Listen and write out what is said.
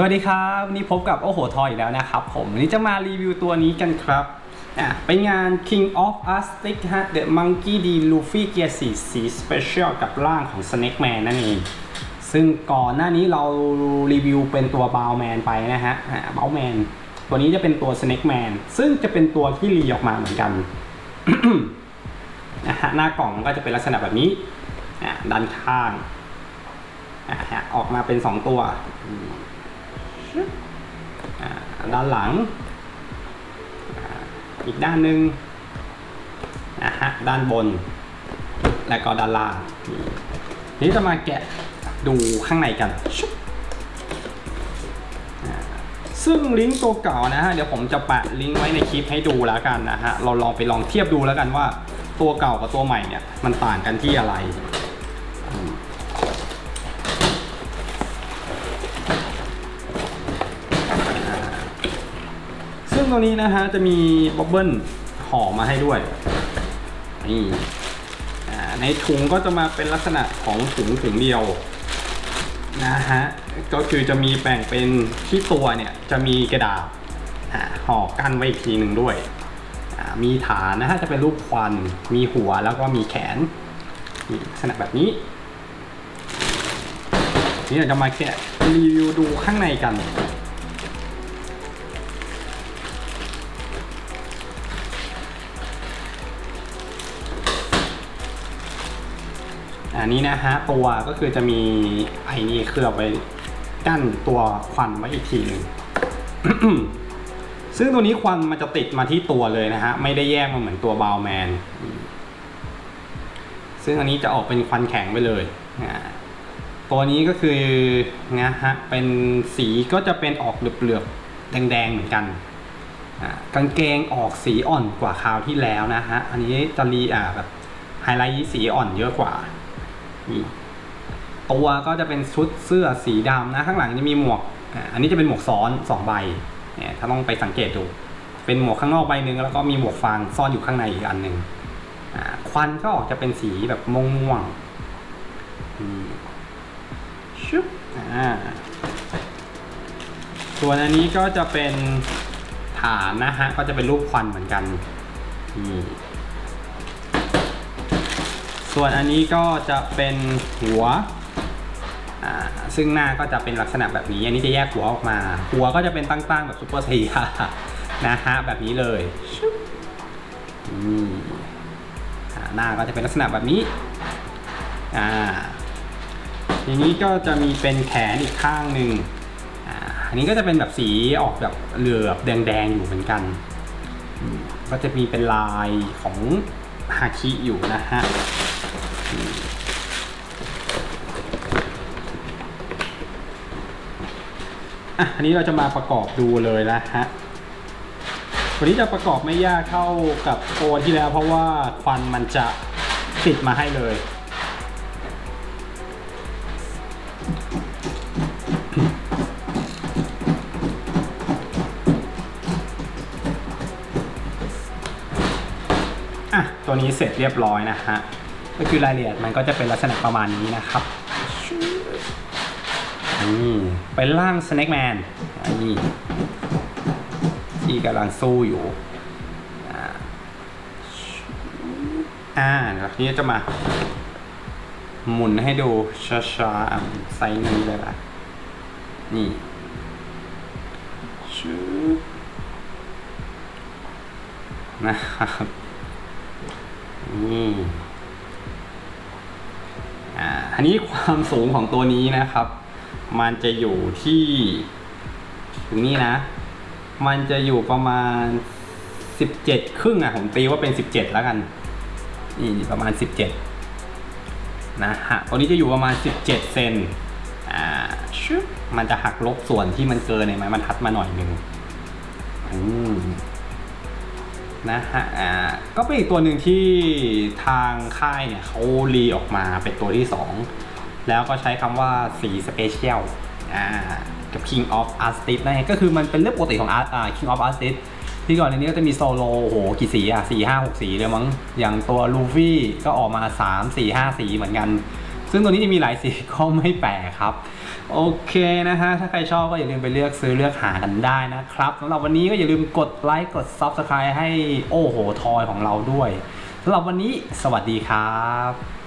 สวัสดีครับวันนี้พบกับโอ้โหทอยอีกแล้วนะครับผมวันนี้จะมารีวิวตัวนี้กันครับอะเป็นงาน King of Aztec ฮะ The Monkey D Luffy Gear 4สี Special กับร่างของ Snake Man นั่นเองซึ่งก่อนหน้านี้เรารีวิวเป็นตัวบาวแมนไปนะฮะบาวแมนตัวนี้จะเป็นตัว Snake Man ซึ่งจะเป็นตัวที่รีออกมาเหมือนกันนะฮะหน้ากล่องก็จะเป็นลักษณะแบบนี้อะด้านข้างอะฮะออกมาเป็น 2 ตัว ด้านหลัง อีกด้านหนึ่งนะฮะด้านบน และก็ด้านล่าง นี่นี่จะมาแกะดูข้างในกัน ซึ่งลิงก์ตัวเก่านะฮะ เดี๋ยวผมจะแปะลิงก์ไว้ในคลิปให้ดูแล้วกันนะฮะ เราลองไปลองเทียบดูแล้วกันว่าตัวเก่ากับตัวใหม่เนี่ย มันต่างกันที่อะไร ตัวนี้นะฮะจะมีบับเบิ้ลห่อมาให้ด้วยนี่ในถุงก็จะมาเป็นลักษณะของถุงถุงเดียวนะฮะก็คือจะมีแบ่งเป็นที่ตัวเนี่ยจะมีกระดาษห่อกั้นไว้อีกทีหนึ่งด้วย มีฐานนะฮะจะเป็นรูปควัน มีหัวแล้วก็มีแขนลักษณะแบบนี้ นี่เราจะมาแกะรีวิวดูข้างในกัน อันนี้นะฮะตัวก็คือจะมีไอ้นี่เคลือบไว้กั้นตัวควันไว้อีกทีหนึ่งซึ่งตัวนี้ควันมันจะติดมาที่ตัวเลยนะฮะ ไม่ได้แยกมาเหมือนตัวบาวแมน ซึ่งอันนี้จะออกเป็นควันแข็งไปเลยตัวนี้ก็คือนะฮะเป็นสีก็จะเป็นออกเหลือบๆแดงๆเหมือนกันกางเกงออกสีอ่อนกว่าคราวที่แล้วนะฮะ อันนี้จะรีอ่าแบบไฮไลท์สีอ่อนเยอะกว่า นี่ตัวก็จะเป็นชุดเสื้อสีดำนะข้างหลังจะมีหมวกอันนี้จะเป็นหมวกซ้อนสองใบเนี่ยถ้าต้องไปสังเกตดู เป็นหมวกข้างนอกใบหนึ่งแล้วก็มีหมวกฟางซ่อนอยู่ข้างในอีกอันหนึ่งควันก็ออกจะเป็นสีแบบม่วงๆอืมชุบอ่าส่วนอันนี้ก็จะเป็นฐานนะฮะก็จะเป็นรูปควันเหมือนกันนี่ ส่วนอันนี้ก็จะเป็นหัว ซึ่งหน้าก็จะเป็นลักษณะแบบนี้ อันนี้จะแยกหัวออกมา หัวก็จะเป็นตั้งๆ แบบซุปเปอร์ซยานะฮะแบบนี้เลยนี่หน้าก็จะเป็นลักษณะแบบนี้อ่าทีนี้ก็จะมีเป็นแขนอีกข้างหนึ่งอันนี้ก็จะเป็นแบบสีออกแบบเหลือบแดงๆอยู่เหมือนกัน ก็จะมีเป็นลายของฮาคิอยู่นะฮะ อะอันนี้เราจะมาประกอบดูเลยนะฮะวันนี้จะประกอบไม่ยากเท่ากับตัวที่แล้วเพราะว่าควันมันจะติดมาให้เลยอะตัวนี้เสร็จเรียบร้อยนะฮะ ก็คือรายละเอียดมันก็จะเป็นลักษณะประมาณนี้นะครับนี่เป็นร่าง Snake Man นี่ที่กำลังสู้อยู่อ่าอ่าเดี๋ยวทีนี้จะมาหมุนให้ดูช้าๆไซส์นี้เลยล่ะ นี่ชนะครับนี่ อันนี้ความสูงของตัวนี้นะครับ มันจะอยู่ที่ถึงนี่นะ มันจะอยู่ประมาณสิบเจ็ดครึ่งอะ ผมตีว่าเป็นสิบเจ็ดแล้วกัน นี่ประมาณสิบเจ็ดนะฮะตัวนี้จะอยู่ประมาณสิบเจ็ดเซนอ่าชมันจะหักลบส่วนที่มันเกินในไม้บรรทัดมาหน่อยหนึ่งอืม นะฮะอ่าก็เป็นอีกตัวหนึ่งที่ทางค่ายเนี่ยเขารีออกมาเป็นตัวที่ 2 แล้วก็ใช้คำว่าสีสเปเชียลอ่ากับ King of Artist นั่นเองก็คือมันเป็นเรื่องปกติของ Art อ่า King of Artist ที่ก่อนในนี้ก็จะมีโซโลโอ้โหกี่สีอะสี่ห้าหกสีเลยมั้งอย่างตัวลูฟี่ก็ออกมา3 4 5สีเหมือนกัน ซึ่งตัวนี้จะมีหลายสีก็ไม่แปลกครับ โอเคนะฮะ ถ้าใครชอบก็อย่าลืมไปเลือกซื้อเลือกหากันได้นะครับสำหรับวันนี้ก็อย่าลืมกดไลค์กด Subscribe ให้โอ้โหทอยของเราด้วยสำหรับวันนี้สวัสดีครับ